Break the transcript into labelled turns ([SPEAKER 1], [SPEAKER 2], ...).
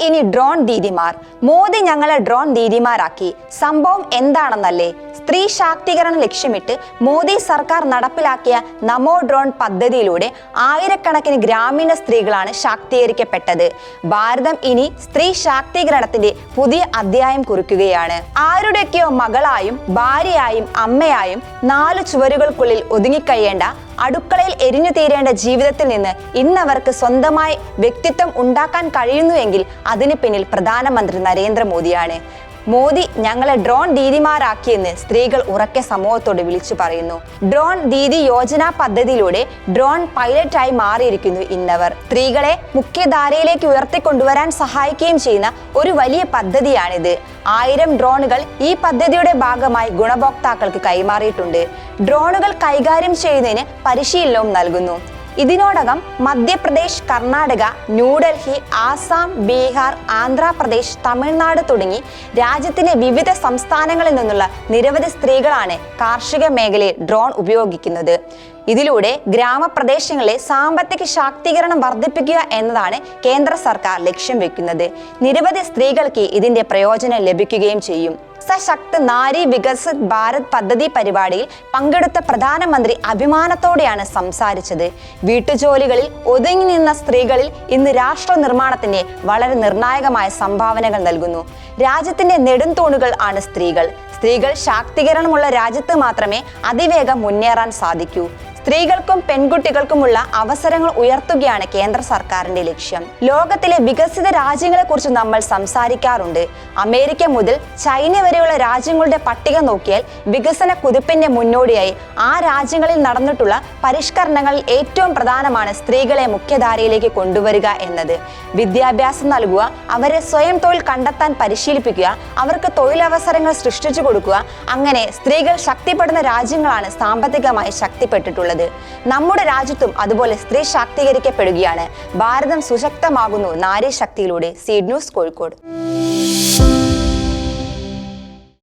[SPEAKER 1] ഇനി ഡ്രോൺ ദീദിമാർ. മോദി ഞങ്ങളെ ഡ്രോൺ ദീദിമാരാക്കി. സംഭവം എന്താണെന്നല്ലേ? സ്ത്രീ ശാക്തീകരണം ലക്ഷ്യമിട്ട് മോദി സർക്കാർ നടപ്പിലാക്കിയ നമോ ഡ്രോൺ പദ്ധതിയിലൂടെ ആയിരക്കണക്കിന് ഗ്രാമീണ സ്ത്രീകളാണ് ശാക്തീകരിക്കപ്പെട്ടത്. ഭാരതം ഇനി സ്ത്രീ ശാക്തീകരണത്തിന്റെ പുതിയ അധ്യായം കുറിക്കുകയാണ്. ആരുടെയൊക്കെയോ മകളായും ഭാര്യയായും അമ്മയായും നാലു ചുവരുകൾക്കുള്ളിൽ ഒതുങ്ങിക്കഴിയേണ്ട അടുക്കളയിൽ എരിഞ്ഞു തീരേണ്ട ജീവിതത്തിൽ നിന്ന് ഇന്നവർക്ക് സ്വന്തമായി വ്യക്തിത്വം ഉണ്ടാക്കാൻ കഴിയുന്നുവെങ്കിൽ അതിന് പിന്നിൽ പ്രധാനമന്ത്രി നരേന്ദ്രമോദിയാണ്. മോദി ഞങ്ങളെ ഡ്രോൺ ദീദിമാരാക്കിയെന്ന് സ്ത്രീകൾ ഉറക്കെ സമൂഹത്തോട് വിളിച്ചു പറയുന്നു. ഡ്രോൺ ദീദി യോജന പദ്ധതിയിലൂടെ ഡ്രോൺ പൈലറ്റായി മാറിയിരിക്കുന്നു ഇന്നവർ. സ്ത്രീകളെ മുഖ്യധാരയിലേക്ക് ഉയർത്തിക്കൊണ്ടുവരാൻ സഹായിക്കുകയും ചെയ്യുന്ന ഒരു വലിയ പദ്ധതിയാണിത്. ആയിരം ഡ്രോണുകൾ ഈ പദ്ധതിയുടെ ഭാഗമായി ഗുണഭോക്താക്കൾക്ക് കൈമാറിയിട്ടുണ്ട്. ഡ്രോണുകൾ കൈകാര്യം ചെയ്യുന്നതിന് പരിശീലനവും നൽകുന്നു. ഇതിനോടകം മധ്യപ്രദേശ് കർണാടക ന്യൂഡൽഹി ആസാം ബീഹാർ ആന്ധ്രാപ്രദേശ് തമിഴ്നാട് തുടങ്ങി രാജ്യത്തിലെ വിവിധ സംസ്ഥാനങ്ങളിൽ നിന്നുള്ള നിരവധി സ്ത്രീകളാണ് കാർഷിക മേഖലയിൽ ഡ്രോൺ ഉപയോഗിക്കുന്നത്. ഇതിലൂടെ ഗ്രാമപ്രദേശങ്ങളിലെ സാമ്പത്തിക ശാക്തീകരണം വർദ്ധിപ്പിക്കുക എന്നതാണ് കേന്ദ്ര സർക്കാർ ലക്ഷ്യം വെക്കുന്നത്. നിരവധി സ്ത്രീകൾക്ക് ഇതിന്റെ പ്രയോജനം ലഭിക്കുകയും ചെയ്യും. സശക്ത് നാരി വികസിത് ഭാരത് പദ്ധതി പരിപാടിയിൽ പങ്കെടുത്ത പ്രധാനമന്ത്രി അഭിമാനത്തോടെയാണ് സംസാരിച്ചത്. വീട്ടുജോലികളിൽ ഒതുങ്ങി നിന്ന സ്ത്രീകളിൽ ഇന്ന് രാഷ്ട്ര നിർമ്മാണത്തിന്റെ വളരെ നിർണായകമായ സംഭാവനകൾ നൽകുന്നു. രാജ്യത്തിന്റെ നെടുംതൂണുകൾ ആണ് സ്ത്രീകൾ. സ്ത്രീകൾ ശാക്തീകരണമുള്ള രാജ്യത്ത് മാത്രമേ അതിവേഗം മുന്നേറാൻ സാധിക്കൂ. സ്ത്രീകൾക്കും പെൺകുട്ടികൾക്കുമുള്ള അവസരങ്ങൾ ഉയർത്തുകയാണ് കേന്ദ്ര സർക്കാരിന്റെ ലക്ഷ്യം. ലോകത്തിലെ വികസിത രാജ്യങ്ങളെക്കുറിച്ച് നമ്മൾ സംസാരിക്കാറുണ്ട്. അമേരിക്ക മുതൽ ചൈന വരെയുള്ള രാജ്യങ്ങളുടെ പട്ടിക നോക്കിയാൽ വികസന കുതിപ്പിന്റെ മുന്നോടിയായി ആ രാജ്യങ്ങളിൽ നടന്നിട്ടുള്ള പരിഷ്കരണങ്ങളിൽ ഏറ്റവും പ്രധാനമാണ് സ്ത്രീകളെ മുഖ്യധാരയിലേക്ക് കൊണ്ടുവരിക എന്നത്. വിദ്യാഭ്യാസം നൽകുക അവരെ സ്വയം തൊഴിൽ കണ്ടെത്താൻ പരിശീലിപ്പിക്കുക അവർക്ക് തൊഴിലവസരങ്ങൾ സൃഷ്ടിച്ചു കൊടുക്കുക അങ്ങനെ സ്ത്രീകൾ ശക്തിപ്പെടുന്ന രാജ്യങ്ങളാണ് സാമ്പത്തികമായി ശക്തിപ്പെട്ടിട്ടുള്ളത്. നമ്മുടെ രാജ്യത്തും അതുപോലെ സ്ത്രീ ശാക്തീകരിക്കപ്പെടുകയാണ്. ഭാരതം സുശക്തമാകുന്നു. നാരി ശക്തിയിലൂടെ. Seed News Kozhikode.